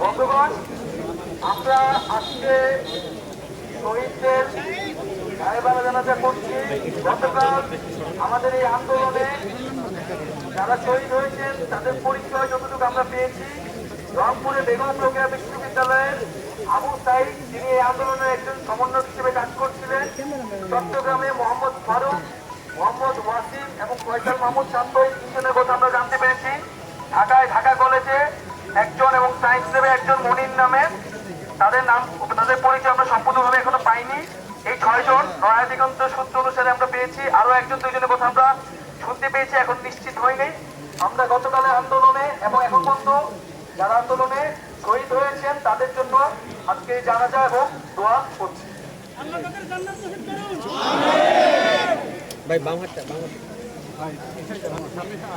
বন্ধুগণ আমরা আজকে শহীদদের জানাজা করছি। গতকাল আমাদের এই আন্দোলনে যারা শহীদ হয়েছেন, তাদের পরিচয় যতটুকু আমরা পেয়েছি, রংপুরে বেগম রোকেয়া বিশ্ববিদ্যালয়ের আবু সাইদ তিনি এই আন্দোলনের একজন সমন্বয়ক হিসেবে কাজ করছিলেন, চট্টগ্রামে মোহাম্মদ ফারুক, মোহাম্মদ ওয়াসিম এবং ফয়সাল মাহমুদ শান্ত তিনজনের কথা আমরা জানতে পেরেছি। ঢাকায় ঢাকা কলেজে একজন এবং সায়েন্স ল্যাবে একজন মনির নামে তাদের নাম, তাদের পরিচয় আমরা সম্পূর্ণভাবে এখনও পাইনি। এই ছয়জন নয়া দিগন্ত সূত্র অনুসারে আমরা পেয়েছি। আরও একজন দুইজনের কথা আমরা শুনতে পেয়েছি, এখন নিশ্চিত হয়নি। আমরা গতকালের আন্দোলনে এবং এখন পর্যন্ত যারা আন্দোলনে শহীদ হয়েছেন, তাদের জন্য আজকে জানাজা এবং দোয়া করছি। ভাই বাম হাতটা।